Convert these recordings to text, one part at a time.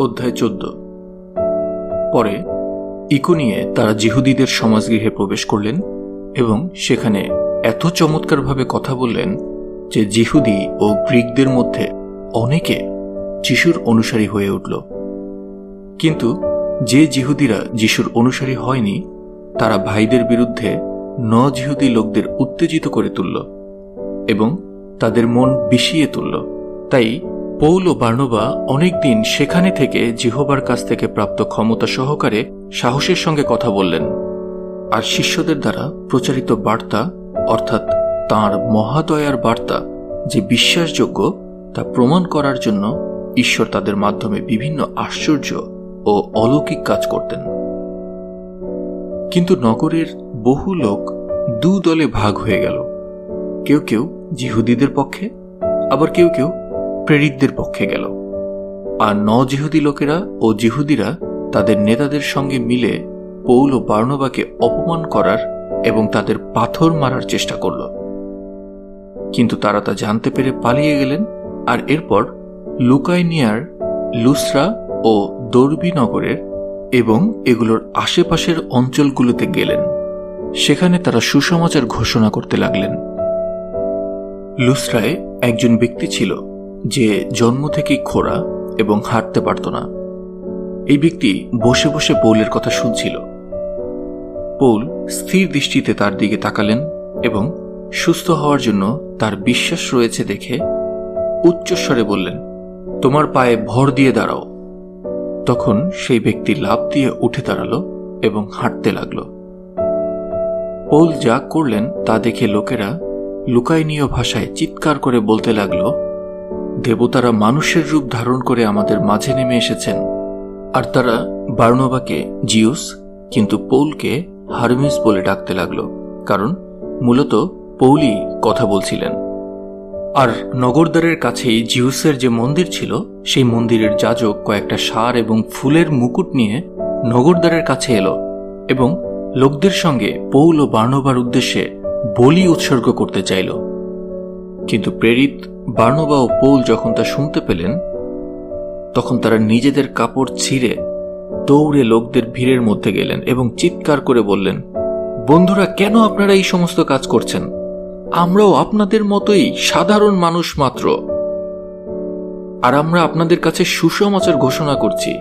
অধ্যায় চোদ্দ। পরে ইকো নিয়ে তারা জিহুদীদের সমাজগৃহে প্রবেশ করলেন এবং সেখানে এত চমৎকারভাবে কথা বললেন যে জিহুদি ও গ্রিকদের মধ্যে অনেকে যিশুর অনুসারী হয়ে উঠল। কিন্তু যে জিহুদিরা যিশুর অনুসারী হয়নি, তারা ভাইদের বিরুদ্ধে ন জিহুদি লোকদের উত্তেজিত করে তুলল এবং তাদের মন বিষিয়ে তুলল। তাই পৌল ও বার্নবা অনেকদিন সেখানে থেকে জিহোবার কাছ থেকে প্রাপ্ত ক্ষমতা সহকারে সাহসের সঙ্গে কথা বললেন। আর শিষ্যদের দ্বারা প্রচারিত বার্তা, অর্থাৎ তাঁর মহাদয়ার বার্তা, যে বিশ্বাসযোগ্য, তা প্রমাণ করার জন্য ঈশ্বর তাদের মাধ্যমে বিভিন্ন আশ্চর্য ও অলৌকিক কাজ করতেন। কিন্তু নগরের বহু লোক দু দলে ভাগ হয়ে গেল। কেউ কেউ জিহুদিদের পক্ষে, আবার কেউ কেউ প্রেরিতদের পক্ষে গেল। আর ন জিহুদি লোকেরা ও জিহুদিরা তাদের নেতাদের সঙ্গে মিলে পৌল ও বার্নবাকে অপমান করার এবং তাদের পাথর মারার চেষ্টা করল। কিন্তু তারা তা জানতে পেরে পালিয়ে গেলেন আর এরপর লুকাইনিয়ার, লুসরা ও দর্বি নগরের এবং এগুলোর আশেপাশের অঞ্চলগুলোতে গেলেন। সেখানে তারা সুসমাচার ঘোষণা করতে লাগলেন। লুসরায় একজন ব্যক্তি ছিল যে জন্ম থেকেই খোড়া এবং হাঁটতে পারত না। এই ব্যক্তি বসে বসে পৌলের কথা শুনছিল। পৌল স্থির দৃষ্টিতে তার দিকে তাকালেন এবং সুস্থ হওয়ার জন্য তার বিশ্বাস রয়েছে দেখে উচ্চস্বরে বললেন, তোমার পায়ে ভর দিয়ে দাঁড়াও। তখন সেই ব্যক্তি লাভ দিয়ে উঠে দাঁড়াল এবং হাঁটতে লাগল। পৌল যা করলেন তা দেখে লোকেরা লুকাইনীয় ভাষায় চিৎকার করে বলতে লাগল দেবতারা মানুষের রূপ ধারণ করে আমাদের মাঝে নেমে এসেছেন। আর তারা বার্নবাকে, জিউস, কিন্তু পৌলকে হারমিস বলে ডাকতে লাগল, কারণ মূলত পৌলই কথা বলছিলেন। আর নগরদ্বারের কাছেই জিউসের যে মন্দির ছিল, সেই মন্দিরের যাজক কয়েকটা সার এবং ফুলের মুকুট নিয়ে নগরদ্বারের কাছে এলো এবং লোকদের সঙ্গে পৌল ও বার্নবার উদ্দেশ্যে বলি উৎসর্গ করতে চাইল। কিন্তু প্রেরিত বার্নবা ও পৌল যখন তা শুনতে পেলেন, তখন তারা নিজেদের কাপড় ছিঁড়ে দৌড়ে লোকদের ভিড়ের মধ্যে গেলেন এবং চিৎকার করে বললেন, বন্ধুরা, কেন আপনারা এই সমস্ত কাজ করছেন? আমরাও আপনাদের মতোই সাধারণ মানুষ মাত্র। আর আমরা আপনাদের কাছে সুসমাচার ঘোষণা করছি,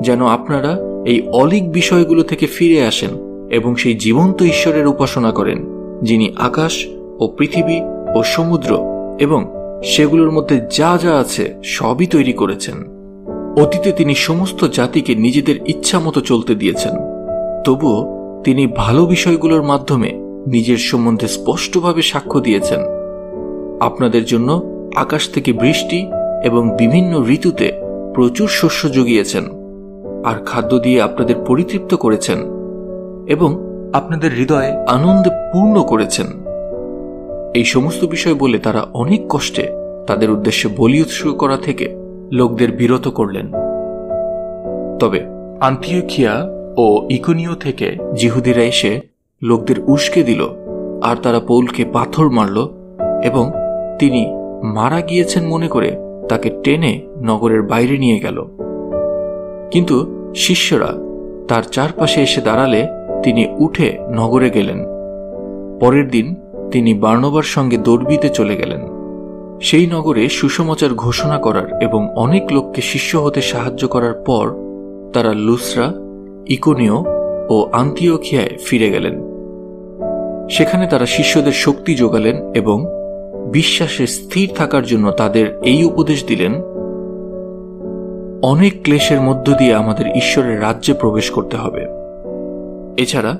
যেন আপনারা এই অলিক বিষয়গুলো থেকে ফিরে আসেন এবং সেই জীবন্ত ঈশ্বরের উপাসনা করেন, যিনি আকাশ ও পৃথিবী ও সমুদ্র এবং সেগুলোর মধ্যে যা যা আছে সবই তৈরি করেছেন। অতীতে তিনি সমস্ত জাতিকে নিজেদের ইচ্ছা মতো চলতে দিয়েছেন। তবুও তিনি ভালো বিষয়গুলোর মাধ্যমে নিজের সম্বন্ধে স্পষ্টভাবে সাক্ষ্য দিয়েছেন। আপনাদের জন্য আকাশ থেকে বৃষ্টি এবং বিভিন্ন ঋতুতে প্রচুর শস্য জুগিয়েছেন আর খাদ্য দিয়ে আপনাদের পরিতৃপ্ত করেছেন এবং আপনাদের হৃদয়ে আনন্দে পূর্ণ করেছেন। এই সমস্ত বিষয় বলে তারা অনেক কষ্টে তাদের উদ্দেশ্যে বলি উৎসর্গ করা থেকে লোকদের বিরত করলেন। তবে আন্তিওখিয়া ও ইকোনিও থেকে জিহুদিরা এসে লোকদের উস্কে দিল, আর তারা পৌলকে পাথর মারল এবং তিনি মারা গিয়েছেন মনে করে তাকে টেনে নগরের বাইরে নিয়ে গেল। কিন্তু শিষ্যরা তার চারপাশে এসে দাঁড়ালে তিনি উঠে নগরে গেলেন। পরের দিন তিনি বার্নবার সঙ্গে দর্বিতে চলে গেলেন। সেই নগরে সুসমাচার ঘোষণা করার এবং অনেক লোককে শিষ্য হতে সাহায্য করার পর তারা লুসরা ইকোনিও ও আন্তিওখিয়ায় ফিরে গেলেন। সেখানে তারা শিষ্যদের শক্তি যোগালেন এবং বিশ্বাসে স্থির থাকার জন্য তাদের এই উপদেশ দিলেন, অনেক ক্লেশের মধ্য দিয়ে আমাদের ঈশ্বরের রাজ্যে প্রবেশ করতে হবে। এছাড়া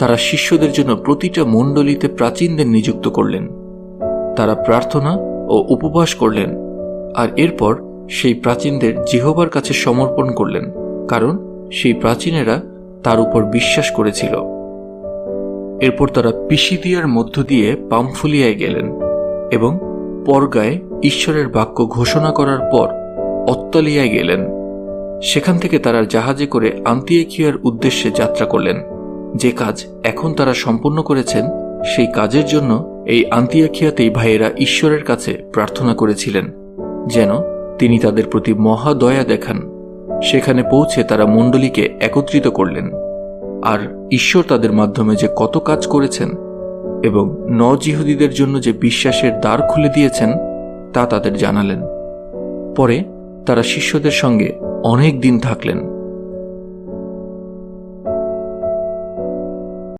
তারা শিষ্যদের জন্য প্রতিটা মণ্ডলীতে প্রাচীনদের নিযুক্ত করলেন। তারা প্রার্থনা ও উপবাস করলেন আর এরপর সেই প্রাচীনদের জিহবার কাছে সমর্পণ করলেন, কারণ সেই প্রাচীনেরা তার উপর বিশ্বাস করেছিল। এরপর তারা পিসিদিয়ার মধ্য দিয়ে পামফুলিয়ায় গেলেন এবং পরগায় ঈশ্বরের বাক্য ঘোষণা করার পর অত্তালিয়ায় গেলেন। সেখান থেকে তারা জাহাজে করে আন্তিয়াকিয়ার উদ্দেশ্যে যাত্রা করলেন। যে কাজ এখন তারা সম্পন্ন করেছেন, সেই কাজের জন্য এই আন্তিয়াখিয়াতেই ভাইয়েরা ঈশ্বরের কাছে প্রার্থনা করেছিলেন, যেন তিনি তাদের প্রতি মহা দয়া দেখান। সেখানে পৌঁছে তারা মণ্ডলীকে একত্রিত করলেন। আর ঈশ্বর তাদের মাধ্যমে যে কত কাজ করেছেন এবং নজিহুদীদের জন্য যে বিশ্বাসের দ্বার খুলে দিয়েছেন, তা তাদের জানালেন। পরে তারা শিষ্যদের সঙ্গে অনেক দিন থাকলেন।